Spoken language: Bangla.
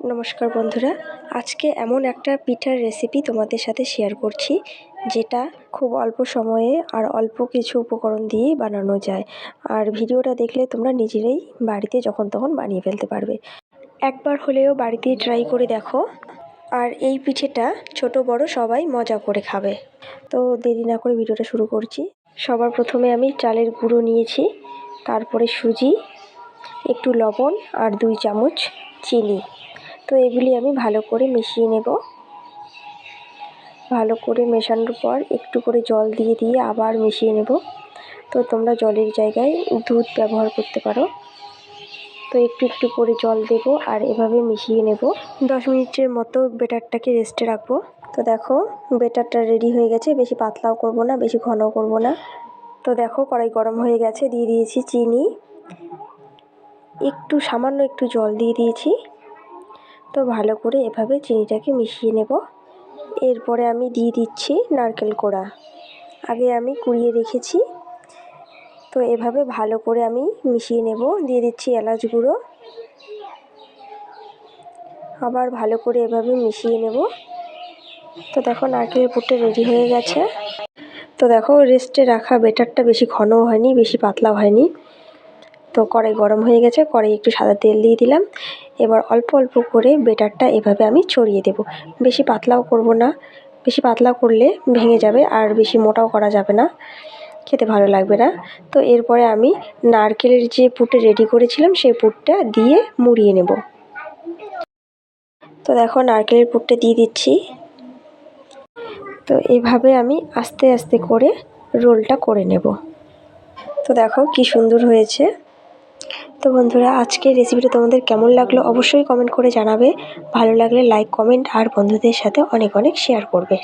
নমস্কার বন্ধুরা। আজকে এমন একটা পিঠার রেসিপি তোমাদের সাথে শেয়ার করছি, যেটা খুব অল্প সময়ে আর অল্প কিছু উপকরণ দিয়েই বানানো যায়। আর ভিডিওটা দেখলে তোমরা নিজেরাই বাড়িতে যখন তখন বানিয়ে ফেলতে পারবে। একবার হলেও বাড়িতে ট্রাই করে দেখো। আর এই পিঠেটা ছোট বড় সবাই মজা করে খাবে। তো দেরি না করে ভিডিওটা শুরু করছি। সবার প্রথমে আমি চালের গুঁড়ো নিয়েছি, তারপরে সুজি, একটু লবণ আর দুই চামচ চিনি। তো এগুলি আমি ভালো করে মিশিয়ে নেব। ভালো করে মেশানোর পর একটু করে জল দিয়ে দিয়ে আবার মিশিয়ে নেব। তো তোমরা জলের জায়গায় দুধ ব্যবহার করতে পারো। তো একটু একটু করে জল দেব আর এভাবে মিশিয়ে নেব। দশ মিনিটের মতো বেটারটাকে রেস্টে রাখব। তো দেখো, বেটারটা রেডি হয়ে গেছে। বেশি পাতলাও করব না, বেশি ঘনও করব না। তো দেখো, কড়াই গরম হয়ে গেছে। দিয়ে দিয়েছি চিনি। একটু সামান্য একটু জল দিয়ে দিয়েছি। তো ভালো করে এভাবে চিনিটাকে মিশিয়ে নেব। এরপরে আমি দিয়ে দিচ্ছি নারকেল কোড়া। আগে আমি কুড়িয়ে রেখেছি। তো এভাবে ভালো করে আমি মিশিয়ে নেব। দিয়ে দিচ্ছি এলাচ গুঁড়ো। আবার ভালো করে এভাবে মিশিয়ে নেব। তো দেখো নারকেলের পুরটা রেডি হয়ে গেছে। তো দেখো রেস্টে রাখা বেটারটা বেশি ঘনও হয়নি, বেশি পাতলাও হয়নি। তো কড়াই গরম হয়ে গেছে কড়াই একটু সাদা তেল দিয়ে দিলাম। এবার অল্প অল্প করে বেটারটা এভাবে আমি ছড়িয়ে দেব। বেশি পাতলাও করব না, বেশি পাতলা করলে ভেঙে যাবে আর বেশি মোটাও করা যাবে না, খেতে ভালো লাগবে না। তো এরপরে আমি নারকেলের যে পুটে রেডি করেছিলাম, সেই পুটটা দিয়ে মুড়িয়ে নেব। তো দেখো নারকেলের পুটটা দিয়ে দিচ্ছি। তো এভাবে আমি আস্তে আস্তে করে রোলটা করে নেব। তো দেখো কি সুন্দর হয়েছে। তো বন্ধুরা, আজকের রেসিপিটা তোমাদের কেমন লাগল অবশ্যই কমেন্ট করে জানাবে। ভালো লাগলে লাইক কমেন্ট আর বন্ধুদের সাথে অনেক অনেক শেয়ার করবে।